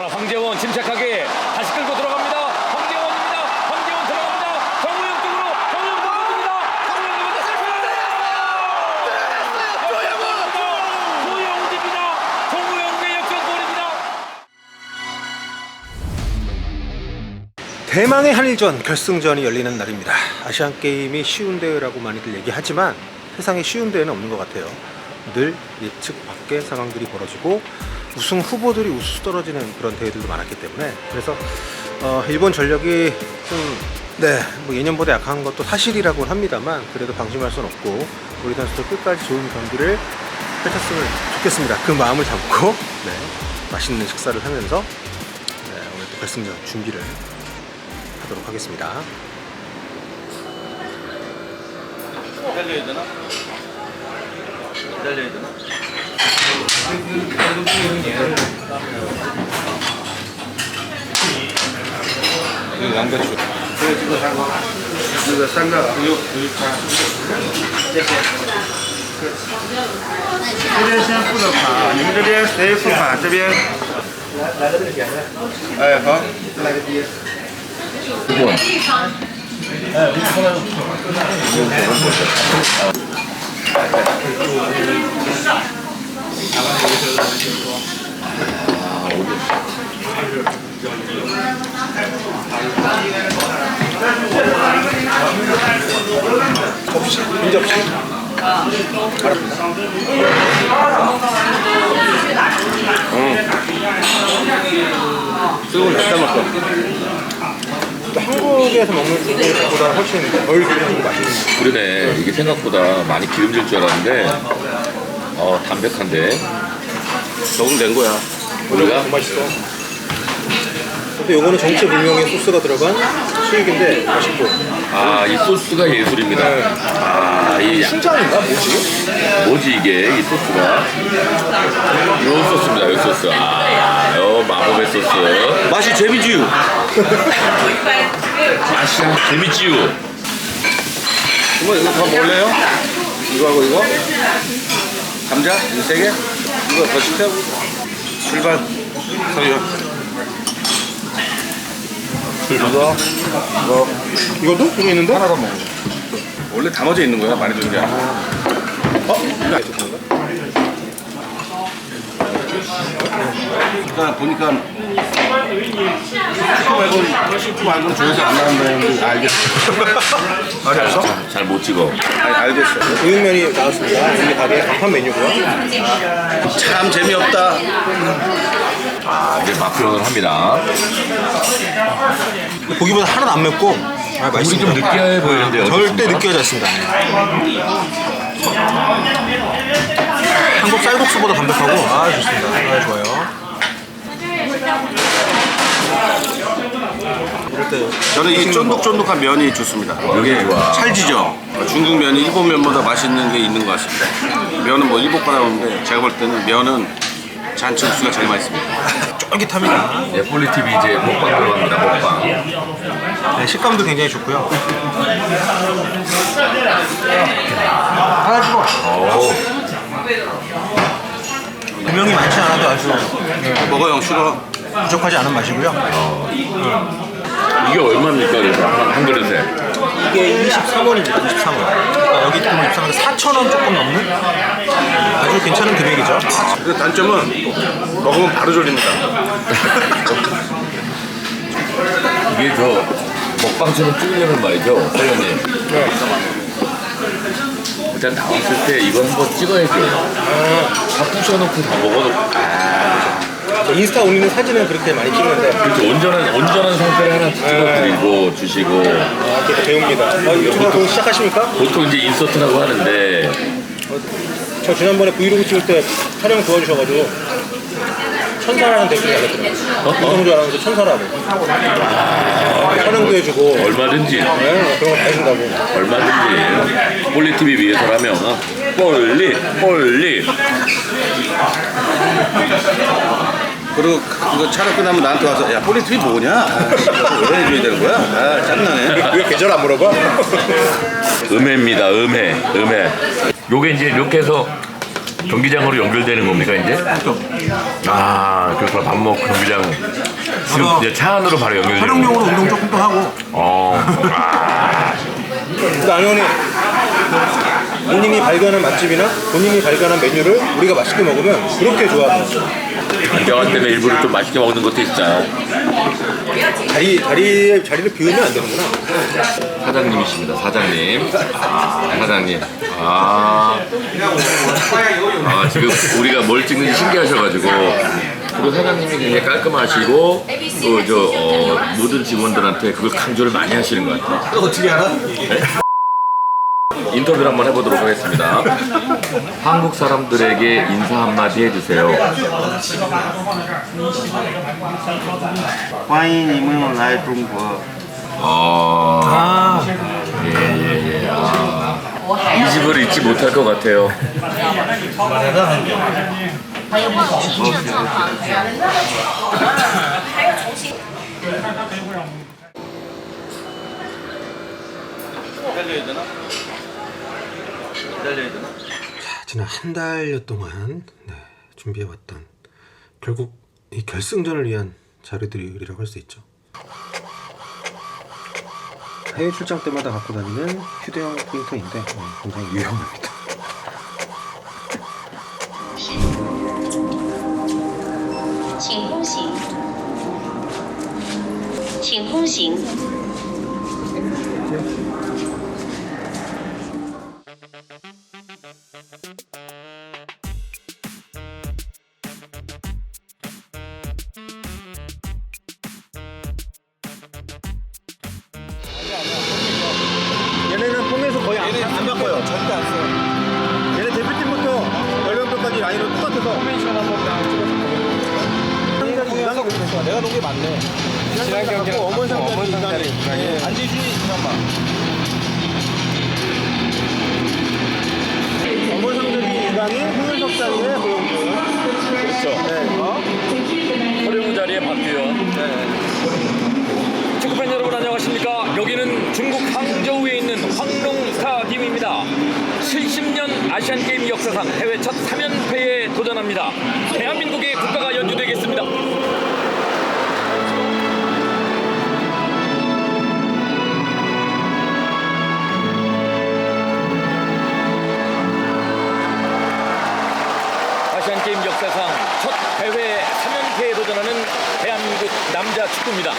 그러나 황재원 침착하게 다시 끌고 들어갑니다. 황재원입니다. 황재원 들어갑니다. 정우영 쪽으로 정우영 들어갑니다. 정우영 들어갑니다. 조영우입니다. 정우영의 역전골입니다. 대망의 한일전 결승전이 열리는 날입니다. 아시안 게임이 쉬운 대회라고 많이들 얘기하지만 세상에 쉬운 대회는 없는 것 같아요. 늘 예측 밖의 상황들이 벌어지고 우승 후보들이 우수 떨어지는 그런 대회들도 많았기 때문에 그래서 어, 일본 전력이 좀 네, 뭐 예년보다 약한 것도 사실이라고는 합니다만 그래도 방심할 수는 없고 우리 선수들 끝까지 좋은 경기를 펼쳤으면 좋겠습니다. 그 마음을 담고 네, 맛있는 식사를 하면서 네, 오늘 또 결승전 준비를 하도록 하겠습니다. 기다려야 되나? 기다려야 되나? 两个去，那个三个朋友，有一双，谢谢，这边先付的款啊，你们这边谁付款？这边。来。来。的这个点的。哎，好，来。个第一，不。哎，一双。哎，一。哎，好的，好的，好的。 접시, 빈 접시. 수고 잘 담았어. 또 한국에서 먹는 쪽보다 훨씬 덜 기름지고 맛있는. 그러네. 이게 생각보다 많이 기름질 줄 알았는데 어, 담백한데 적응된 거야. 우리가 맛있어. 또 요거는 정체불명의 소스가 들어간 수육인데 맛있고. 아, 이 소스가 예술입니다. 아, 이 양- 신장인가 뭐지? 뭐지 이게 이 소스가? 요 소스입니다. 요 소스. 아, 요 마법의 소스. 맛이 재미지요. 맛이 재밌지요. 이거 이거 더 먹을래요? 이거하고 이거? 감자? 이거 세 개? 이거 더 시켜? 출발. 서유. 이거 이거 이것도? 이거 있는데? 하나 더 먹어. 원래 담아져 있는 거야 많이 주는 게 아니라. 어? 그러니까 보니까 슈프 말고 슈프 말고는 조회수 안 나온다 했는데 알겠어. 말이 없어? 잘 못 찍어. 아니 알겠어. 우육면이 나왔습니다. 우리 가게 간판 메뉴고요. 참 재미없다. 아, 이제 맛 표현을 합니다. 고기보다 하나도 안 맵고 아, 우리 맛있습니다. 좀 느끼해 보이는데요. 절대 느끼하지 않습니다. 한국 쌀국수보다 담백하고 아 좋습니다. 아 좋아요. 이럴 때 저는 이 쫀득쫀득한 면이 좋습니다. 이게 좋아. 찰지죠? 중국 면이 일본 면보다 맛있는 게 있는 것 같습니다. 면은 뭐 일본 거라 그러는데 제가 볼 때는 면은 잔치국수가 제일 맛있습니다. 쫄깃합니다. 네, 폴리TV 이제 먹방 들어갑니다. 먹방. 네, 식감도 굉장히 좋고요. 오, 분명히 많지 않아도 아주 먹어 형 싫어. 부족하지 않은 맛이고요. 이게 얼마입니까? 그래서 한, 한 그릇에. 이게 23원입니다. 23원. 그러니까 여기 보면 23원 4,000원 조금 넘는 아주 괜찮은 금액이죠. 그 단점은 먹으면 바로 졸립니다. 이게 저 먹방처럼 찍으려면 말이죠, 사장님. 일단 나왔을 때 이거 한번 찍어야죠. 다 부셔놓고 다 먹어놓고. 아, 저 인스타 올리는 사진은 그렇게 많이 찍는데 그렇죠. 온전한, 온전한 상태를 하나 찍어드리고 주시고. 아, 그것도 배웁니다. 아, 유튜브 동 시작하십니까? 보통 이제 인서트라고 하는데, 저 지난번에 브이로그 찍을 때 촬영 도와주셔가지고 천사라는 댓글이 달렸더라고요. 어? 이성주 아나운서 천사라고. 촬영도 해주고 얼마든지, 네, 그런 거 다 해준다고. 얼마든지. 폴리TV 위해서라면, 어? 폴리, 폴리. 그리고 이거 촬영 끝나면 나한테 와서 야 폴리트리 뭐냐? 아, 씨, 왜 해줘야 되는 거야? 아 짜증나네. 왜 계절 안 물어봐? 음해입니다, 음해, 음해. 요게 이제 이렇게 해서 경기장으로 연결되는 겁니까 이제? 아 그래서 밥 먹고 경기장 지금 이제 차 안으로 바로 연결되는 활용용으로 운동 조금 더 하고. 어. 아, 근데 안현이 본인이 발견한 맛집이나 본인이 발견한 메뉴를 우리가 맛있게 먹으면 그렇게 좋아하고 경할 때는 일부러 좀 맛있게 먹는 것도 있어요. 다리 다리에 자리를 비우면 안 되는구나. 사장님이십니다. 사장님. 아, 사장님. 아. 아, 지금 우리가 뭘 찍는지 신기하셔가지고. 그리고 사장님이 굉장히 깔끔하시고, 그, 저, 어, 모든 직원들한테 그걸 강조를 많이 하시는 것 같아요. 어떻게 알아? 인터뷰를 한번 해보도록 하겠습니다. 한국 사람들에게 인사 한마디 해주세요. 欢迎你们来中国。 아. 예, 예, 예. 아. 이 집을 잊지 못할 것 같아요. 자, 지난 한 달여 동안 네, 준비해왔던 결국 이 결승전을 위한 자료들이라고 할 수 있죠. 해외 출장 때마다 갖고 다니는 휴대용 프린터인데 어, 굉장히 유용합니다. 请通行，请通行。 그렇죠. 내가 놓은 게 맞네. 지난 경기랑 어머니 상자리 인간이 안지준이 지난번. 어머니 상자리 인간이 홍윤석 자리에 고용준. 그렇죠. 네. 허룡 자리에 박규현. 축구팬 여러분 안녕하십니까? 여기는 중국 항저우에 있는 황룡 스타디움입니다. 70년 아시안 게임 역사상 해외 첫 3연패에 도전합니다. 대한민국의 국가가 축구입니다.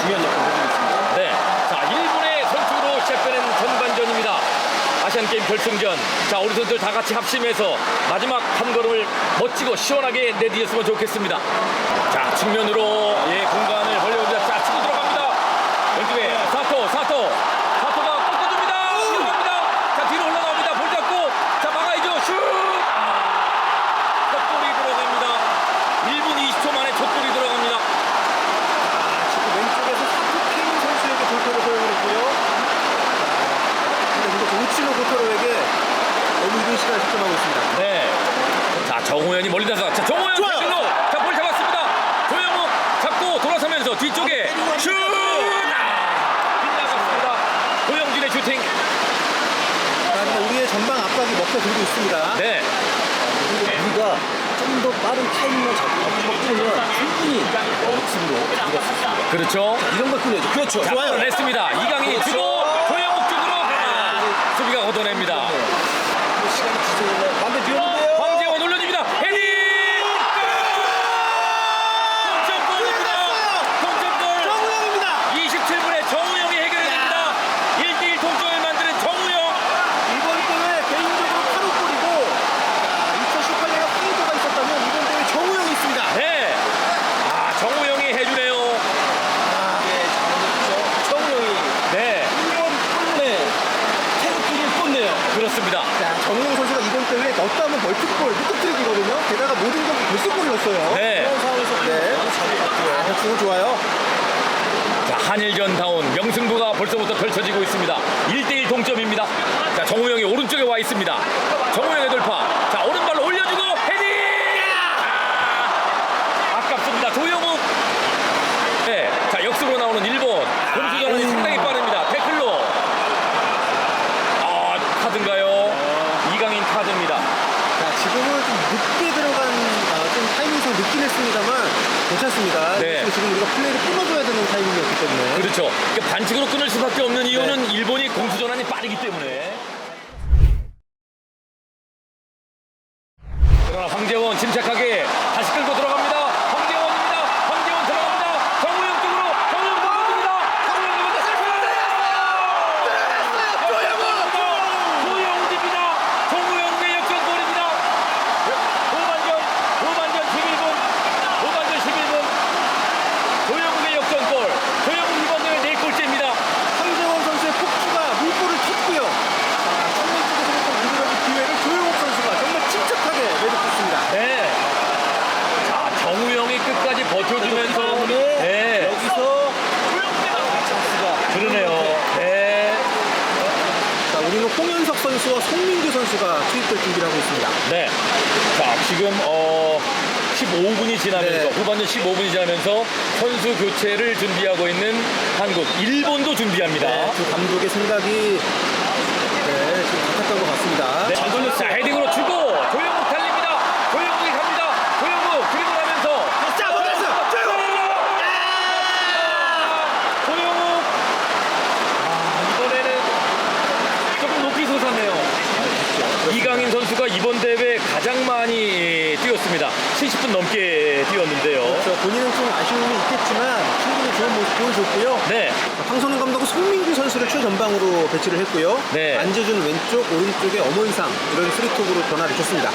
중요한 역할을 해주고 있습니다. 네. 자, 1분의 선수로 시작되는 전반전입니다. 아시안 게임 결승전. 자, 우리 선수들 다 같이 합심해서 마지막 한 걸음을 멋지고 시원하게 내디뎠으면 좋겠습니다. 자, 측면으로 예, 공간을 벌려옵니다. 자, 치고 들어갑니다. 왼쪽에 사토, 사토. 사토가 꺾어줍니다. 들어갑니다. 자, 뒤로 올라가옵니다. 볼 잡고. 자, 막아야죠. 슛! 아, 첫 골이 들어갑니다. 1분 20초 만에 첫 골이 들어갑니다. 지금 왼쪽에서 사토케인 선수에게 돌파를 허용을 했고요. 근데 근데 오치노 고타로에게 너무 이른 시간을 집중하고 있습니다. 네. 자, 정호연이 멀리 나서. 자, 정호연 좋아요. 태클로. 자, 볼 잡았습니다. 조영욱 잡고 돌아서면서 뒤쪽에 슛! 아, 빗나갔습니다. 고영진의 슈팅. 자, 근데 우리의 전방 압박이 먹혀 들고 있습니다. 네. 그리고 우리가 좀 더 빠른 타이밍만 잡고 바꾸면 충분히 역습으로 이길 수 있습니다. 그렇죠. 이런 걸 끊어야죠. 그렇죠. 자, 좋아요. 냈습니다. 이강인이 주고 조영욱 쪽으로 아, 수비가 걷어냅니다. 시간이 지속되면 반대 뒤로는데요. 황재원 올려줍니다. 헤딩! 동점골입니다. 동점골. 정우영입니다. 27분에 정우영이 해결해냅니다. 1대1 동점을 만드는 정우영. 이번 대회 개인적으로 8호 골이고 2018년에 황희조가 있었다면 이번 대회 정우영이 있습니다. 네. 아, 정우영이 해주네요. 예, 잘하셨죠. 정우영이 네. 1번 한번에 태극기를 꽂네요. 그렇습니다. 자, 정우영 선수가 이번 대회 넣었다면 멀티골, 히트트릭이거든요. 게다가 모든 경기 넣었어요. 네. 그런 상황에서 네. 아, 지금 좋아요. 자, 한일전 다운 명승부가 벌써부터 펼쳐지고 있습니다. 1대1 동점입니다. 자, 정우영이 오른쪽에 와 있습니다. 정우영의 돌파. 자, 그렇죠. 그러니까 반칙으로 끊을 수밖에 없는 이유. 준비하면서 선수 교체를 준비하고 있는 한국. 일본도 준비합니다. 네, 그 감독의 생각이 네, 좀 같았던 것 같습니다. 네, 잘 돌렸어요. 헤딩으로 주고 조영욱 달립니다. 조영욱이 갑니다. 조영욱 그리고 나면서 자, 보면서 조영욱! 조영욱! 아, 이번에는 조금 높이 솟았네요. 아, 그렇죠. 이강인 선수가 이번 대회 가장 많이 있습니다. 70분 넘게 뛰었는데요. 그렇죠. 본인은 좀 아쉬움이 있겠지만 충분히 좋은 모습 보여줬고요. 네. 황선우 감독은 송민규 선수를 최전방으로 배치를 했고요. 네. 안재준 왼쪽, 오른쪽에 엄원상 이런 스리톱으로 변화를 줬습니다.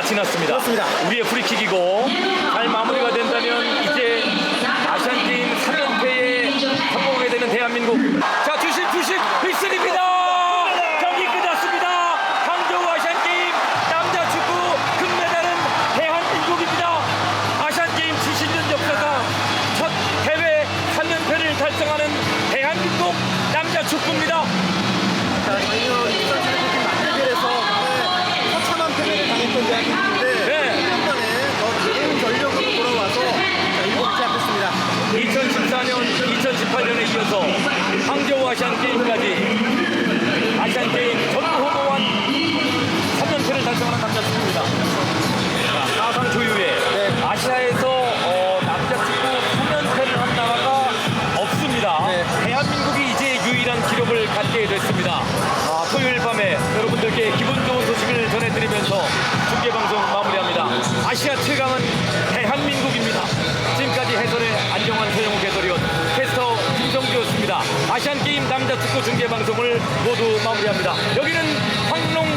다 지났습니다. 그렇습니다. 우리의 프리킥이고 잘 마무리가 된다면 이제 아시안게임 3연패에 성공하게 되는 대한민국 모두 마무리합니다. 여기는 황농